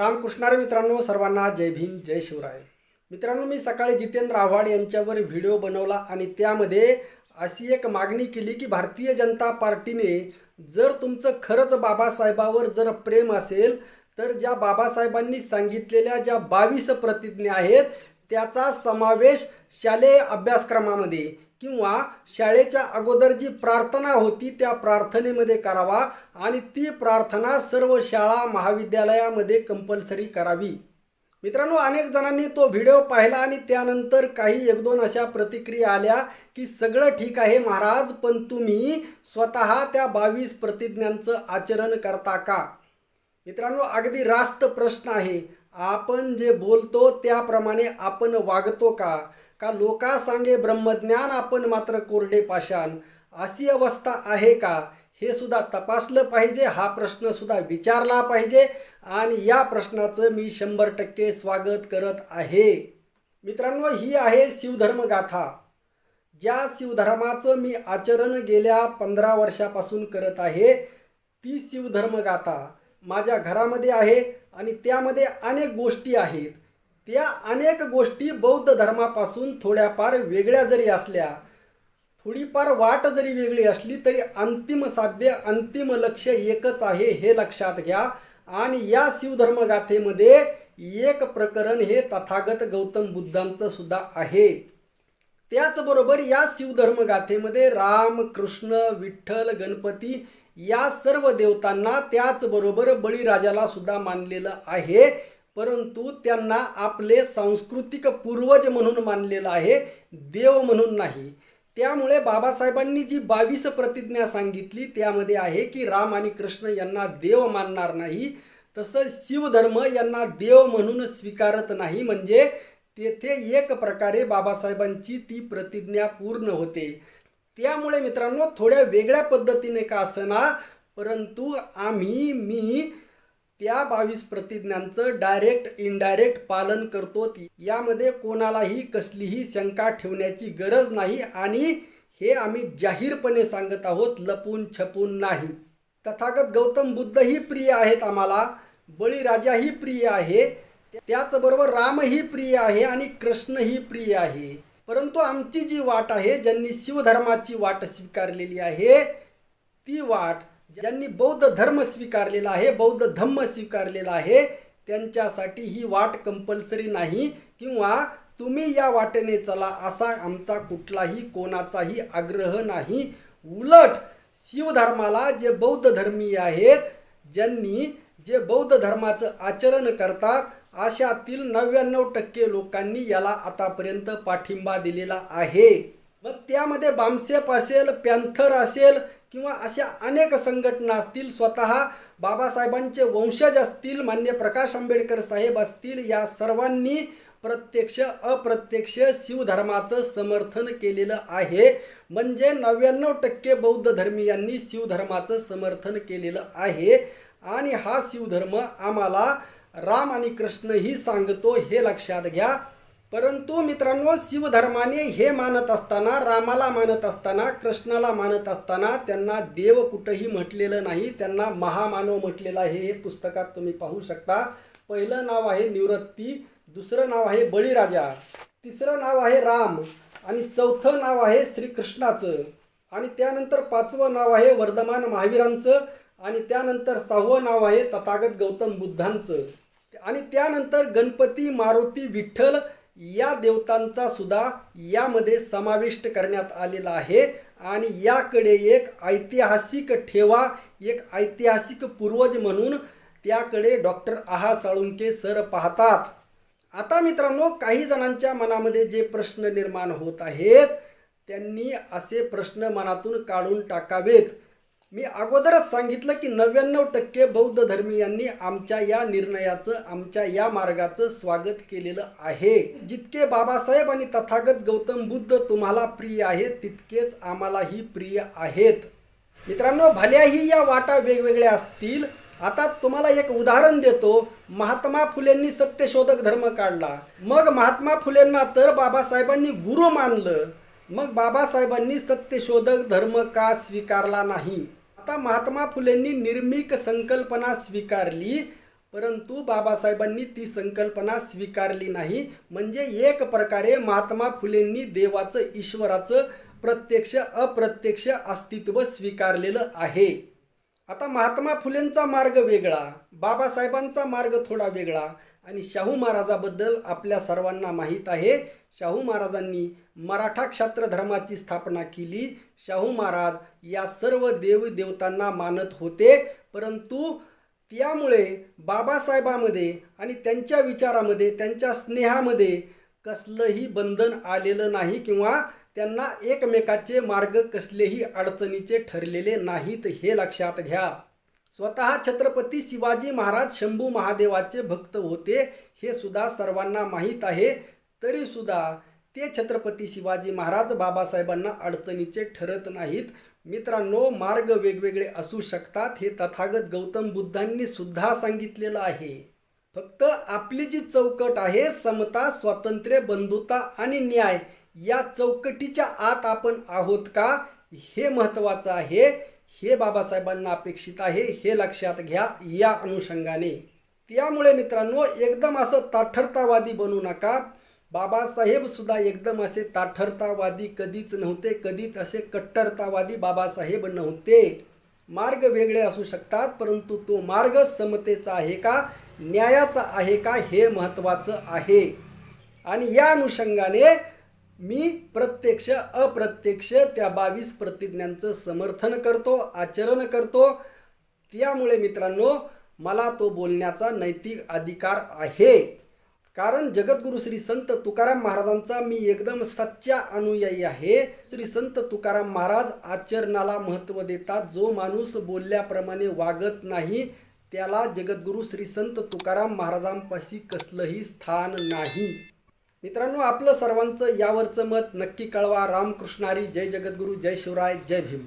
रामकृष्णारे मित्रांनो सर्वांना जय भीम जय शिवराय. मित्रांनो मी सकाळी जितेंद्र आव्हाड यांच्यावर व्हिडिओ बनवला आणि त्यामध्ये अशी एक मागणी केली की भारतीय जनता पार्टीने जर तुमचं खरंच बाबासाहेबावर जर प्रेम असेल तर ज्या बाबासाहेबांनी सांगितलेल्या ज्या बावीस प्रतिज्ञा आहेत त्याचा समावेश शालेय अभ्यासक्रमामध्ये किंवा शाळेच्या अगोदर जी प्रार्थना होती त्या प्रार्थनेमध्ये करावा आणि ती प्रार्थना सर्व शाळा महाविद्यालयामध्ये कंपल्सरी करावी. मित्रांनो अनेक जणांनी तो व्हिडिओ पाहिला आणि त्यानंतर काही एक दोन अशा प्रतिक्रिया आल्या की सगळं ठीक आहे महाराज पण तुम्ही स्वतः त्या बावीस प्रतिज्ञांचं आचरण करता का? मित्रांनो अगदी रास्त प्रश्न आहे. आपण जे बोलतो त्याप्रमाणे आपण वागतो का? का लोका सांगे ब्रह्मज्ञान आपण मात्र कोरडे पाषाण? अशी अवस्था आहे का? हे सुद्धा तपासलं पाहिजे हा प्रश्न सुद्धा विचारला पाहिजे आणि या प्रश्नाचं मी शंभर टक्के स्वागत करत आहे. मित्रांनो ही आहे शिवधर्मगाथा. ज्या शिवधर्माचं मी आचरण गेल्या पंधरा वर्षापासून करत आहे ती शिवधर्मगाथा माझ्या घरामध्ये आहे आणि त्यामध्ये अनेक गोष्टी आहेत. त्या अनेक गोष्टी बौद्ध धर्मापासून थोड्याफार वेगळ्या जरी असल्या थोडीफार वाट जरी वेगळी असली तरी अंतिम साध्य अंतिम लक्ष एकच आहे हे लक्षात घ्या. आणि या शिवधर्मगाथेमध्ये एक प्रकरण हे तथागत गौतम बुद्धांचं सुद्धा आहे. त्याचबरोबर या शिवधर्मगाथेमध्ये राम कृष्ण विठ्ठल गणपती या सर्व देवतांना त्याचबरोबर बळीराजाला सुद्धा मानलेलं आहे. परंतु त्यांना आपले सांस्कृतिक पूर्वज म्हणून मानलेलं आहे देव म्हणून नाही. त्यामुळे बाबासाहेबांनी जी बावीस प्रतिज्ञा सांगितली त्यामध्ये आहे की राम आणि कृष्ण यांना देव मानणार नाही तसं शिवधर्म यांना देव म्हणून स्वीकारत नाही. म्हणजे तेथे एक प्रकारे बाबासाहेबांची ती प्रतिज्ञा पूर्ण होते. त्यामुळे मित्रांनो थोड्या वेगळ्या पद्धतीने का असना परंतु आम्ही मी त्या बावीस प्रतिज्ञांचं डायरेक्ट इनडायरेक्ट पालन करतो यामध्ये कोणालाही कसलीही शंका ठेवण्याची गरज नाही आणि हे आम्ही जाहीरपणे सांगत आहोत लपून छपून नाही. तथागत गौतम बुद्धही प्रिय आहेत आम्हाला बळीराजाही प्रिय आहे त्याचबरोबर रामही प्रिय आहे आणि कृष्णही प्रिय आहे. परंतु आमची जी वाट आहे ज्यांनी शिवधर्माची वाट स्वीकारलेली आहे ती वाट ज्यांनी बौद्ध धर्म स्वीकारलेला आहे बौद्ध धम्म स्वीकारलेला आहे त्यांच्यासाठी ही वाट कंपल्सरी नाही. किंवा तुम्ही या वाटेने चला असा आमचा कुठलाही कोणाचाही आग्रह नाही. उलट शिवधर्माला जे बौद्ध धर्मीय आहेत ज्यांनी जे बौद्ध धर्माचं आचरण करतात अशातील नव्याण्णव टक्के लोकांनी याला आतापर्यंत पाठिंबा दिलेला आहे. मग त्यामध्ये बामसेप असेल पॅन्थर असेल किंवा अशा अनेक संघटना असतील स्वतः बाबासाहेबांचे वंशज असतील मान्य प्रकाश आंबेडकर साहेब असतील या सर्वांनी प्रत्यक्ष अप्रत्यक्ष शिवधर्माचं समर्थन केलेलं आहे. म्हणजे नव्याण्णव टक्के बौद्ध धर्मीयांनी शिवधर्माचं समर्थन केलेलं आहे. आणि हा शिवधर्म आम्हाला राम आणि कृष्णही सांगतो हे लक्षात घ्या. परंतु मित्रांनो शिवधर्माने हे मानत असताना रामाला मानत असताना कृष्णाला मानत असताना त्यांना देव कुठंही म्हटलेलं नाही. त्यांना महामानव म्हटलेलं आहे. हे पुस्तकात तुम्ही पाहू शकता. पहिलं नाव आहे निवृत्ती दुसरं नाव आहे बळीराजा तिसरं नाव आहे राम आणि चौथं नाव आहे श्रीकृष्णाचं आणि त्यानंतर पाचवं नाव आहे वर्धमान महावीरांचं आणि त्यानंतर सहावं नाव आहे तथागत गौतम बुद्धांचं. आणि त्यानंतर गणपती मारुती विठ्ठल या देवतांचा सुद्धा यामध्ये समाविष्ट करण्यात आलेला आहे. आणि याकडे एक ऐतिहासिक ठेवा एक ऐतिहासिक पूर्वज म्हणून त्याकडे डॉक्टर आहा साळुंके सर पाहतात. आता मित्रांनो काही जणांच्या मनामध्ये जे प्रश्न निर्माण होत आहेत त्यांनी असे प्रश्न मनातून काढून टाकावेत. मी अगोदरच सांगितलं की नव्याण्णव टक्के बौद्ध धर्मीयांनी आमच्या या निर्णयाचं आमच्या या मार्गाचं स्वागत केलेलं आहे. जितके बाबासाहेब आणि तथागत गौतम बुद्ध तुम्हाला प्रिय आहेत तितकेच आम्हालाही प्रिय आहेत. मित्रांनो भल्याही या वाटा वेगवेगळ्या असतील. आता तुम्हाला एक उदाहरण देतो. महात्मा फुलेंनी सत्यशोधक धर्म काढला. मग महात्मा फुलेंना तर बाबासाहेबांनी गुरु मानलं. मग बाबासाहेबांनी सत्यशोधक धर्म का स्वीकारला नाही? आता महात्मा फुलेंनी निर्मिक संकल्पना स्वीकारली परंतु बाबासाहेबांनी ती संकल्पना स्वीकारली नाही. म्हणजे एक प्रकारे महात्मा फुलेंनी देवाचं ईश्वराचं प्रत्यक्ष अप्रत्यक्ष अस्तित्व स्वीकारलेलं आहे. आता महात्मा फुलेंचा मार्ग वेगळा बाबासाहेबांचा मार्ग थोडा वेगळा. आणि शाहू महाराजाबद्दल आपल्या सर्वांना माहीत आहे. शाहू महाराजांनी मराठा क्षात्र धर्माची स्थापना केली. शाहू महाराज या सर्व देवदेवतांना मानत होते. परंतु त्यामुळे बाबासाहेबामध्ये आणि त्यांच्या विचारामध्ये त्यांच्या स्नेहामध्ये कसलंही बंधन आलेलं नाही किंवा त्यांना एकमेकाचे मार्ग कसलेही अडचणीचे ठरलेले नाहीत हे लक्षात घ्या. स्वतः छत्रपती शिवाजी महाराज शंभू महादेवाचे भक्त होते हे सुद्धा सर्वांना माहीत आहे. तरीसुद्धा ते छत्रपती शिवाजी महाराज बाबासाहेबांना अडचणीचे ठरत नाहीत. मित्रांनो मार्ग वेगवेगळे असू शकतात हे तथागत गौतम बुद्धांनी सुद्धा सांगितलेलं आहे. फक्त आपली जी चौकट आहे समता स्वातंत्र्य बंधुता आणि न्याय या चौकटीच्या आत आपण आहोत का? हे महत्त्वाचं आहे. हे बाबासाहेबांना अपेक्षित आहे हे लक्षात घ्या या अनुषंगाने. त्यामुळे मित्रांनो एकदम असं ताठरतावादी बनू नका. बाबासाहेब सुद्धा एकदम असे ताठरतावादी कधीच नव्हते कधीच असे कट्टरतावादी बाबासाहेब नव्हते. मार्ग वेगळे असू शकतात परंतु तो मार्ग समतेचा आहे का न्यायाचा आहे का हे महत्त्वाचं आहे. आणि या अनुषंगाने मी प्रत्यक्ष अप्रत्यक्ष त्या बावीस प्रतिज्ञांचं समर्थन करतो आचरण करतो. त्यामुळे मित्रांनो मला तो बोलण्याचा नैतिक अधिकार आहे. कारण जगद्गुरु श्री संत तुकाराम महाराजांचा मी एकदम सच्चा अनुयायी आहे. श्री संत तुकाराम महाराज आचरणाला महत्त्व देतात. जो माणूस बोलल्याप्रमाणे वागत नाही त्याला जगद्गुरु श्री संत तुकाराम महाराजांपाशी कसलंही स्थान नाही. मित्रांनो आपलं सर्वांचं यावरचं मत नक्की कळवा. रामकृष्णारी जय जगद्गुरु जय शिवराय जय भीम.